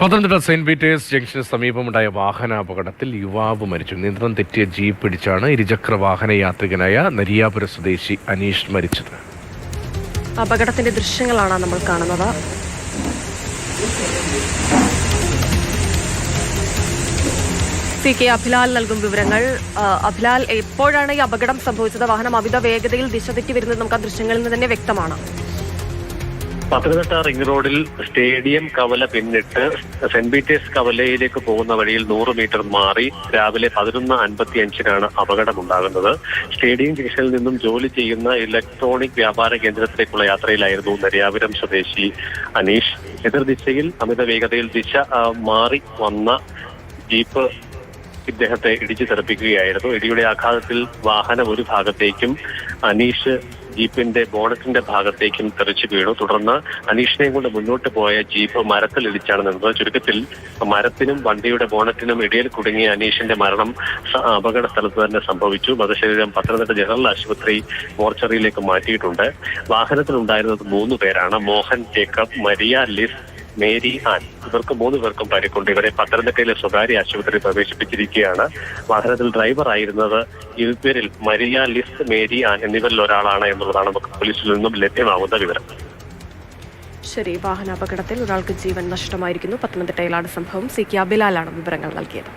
പത്തനംതിട്ട സെന്റ് പീറ്റേഴ്സ് ജംഗ്ഷന് സമീപമുണ്ടായ വാഹനാപകടത്തിൽ യുവാവ് മരിച്ചു. നിയന്ത്രണം തെറ്റിയ ജീപ്പ് പിടിച്ചാണ് ഇരുചക്ര വാഹന യാത്രികനായ നരിയാപുര സ്വദേശി അനീഷ് മരിച്ചത്. അപകടത്തിന്റെ ദൃശ്യങ്ങളാണ് നമ്മൾ കാണുന്നത്. സി കെ അഭിലാൽ നൽകും വിവരങ്ങൾ. അഭിലാൽ എപ്പോഴാണ് ഈ അപകടം സംഭവിച്ചത്? വാഹനം അമിത വേഗതയിൽ ദിശ തെറ്റി വരുന്നത് നമുക്ക് ആ ദൃശ്യങ്ങളിൽ നിന്ന് തന്നെ വ്യക്തമാണ്. പത്തനംതിട്ട റിംഗ് റോഡിൽ സ്റ്റേഡിയം കവല പിന്നിട്ട് സെന്റ് പീറ്റേഴ്സ് കവലയിലേക്ക് പോകുന്ന വഴിയിൽ നൂറ് മീറ്റർ മാറി രാവിലെ പതിനൊന്ന് അൻപത്തി അഞ്ചിനാണ് അപകടമുണ്ടാകുന്നത്. സ്റ്റേഡിയം ജംഗ്ഷനിൽ നിന്നും ജോലി ചെയ്യുന്ന ഇലക്ട്രോണിക് വ്യാപാര കേന്ദ്രത്തിലേക്കുള്ള യാത്രയിലായിരുന്നു നരിയാപുരം സ്വദേശി അനീഷ്. എതിർദിശയിൽ അമിത വേഗതയിൽ ദിശ മാറി വന്ന ജീപ്പ് ഇദ്ദേഹത്തെ ഇടിച്ചു തെറിപ്പിക്കുകയായിരുന്നു. ഇടിയുടെ ആഘാതത്തിൽ വാഹനം ഒരു ഭാഗത്തേക്കും അനീഷ് ജീപ്പിന്റെ ബോണറ്റിന്റെ ഭാഗത്തേക്കും തെറിച്ചു വീണു. തുടർന്ന് അനീഷിനെയും കൊണ്ട് മുന്നോട്ട് പോയ ജീപ്പ് മരത്തിലിടിച്ചാണ് നിന്നത്. ചുരുക്കത്തിൽ മരത്തിനും വണ്ടിയുടെ ബോണറ്റിനും ഇടയിൽ കുടുങ്ങിയ അനീഷിന്റെ മരണം അപകട സ്ഥലത്ത് തന്നെ സംഭവിച്ചു. മൃതശരീരം പത്തനംതിട്ട ജനറൽ ആശുപത്രി മോർച്ചറിയിലേക്ക് മാറ്റിയിട്ടുണ്ട്. വാഹനത്തിലുണ്ടായിരുന്നത് മൂന്ന് പേരാണ്. മോഹൻ ജേക്കബ് മരിയ ലിസ് മേരി ആൻ ഇവർക്ക് മൂന്ന് പേർക്കും പരിക്കുണ്ട്. ഇവരെ പത്തനംതിട്ടയിലെ സ്വകാര്യ ആശുപത്രിയിൽ പ്രവേശിപ്പിച്ചിരിക്കുകയാണ്. വാഹനത്തിൽ ഡ്രൈവർ ആയിരുന്നത് ഇവരിൽ മരിയ ലിസ് മേരി ആൻ എന്നിവരിൽ ഒരാളാണ് എന്നുള്ളതാണ് നമുക്ക് പോലീസിൽ നിന്നും ലഭ്യമാകുന്ന വിവരം. ശരി വാഹനാപകടത്തിൽ ഒരാൾക്ക് ജീവൻ നഷ്ടമായിരിക്കുന്നു. പത്തനംതിട്ടയിലാണ് സംഭവം. സി കെ അബിലാലാണ് വിവരങ്ങൾ നൽകിയത്.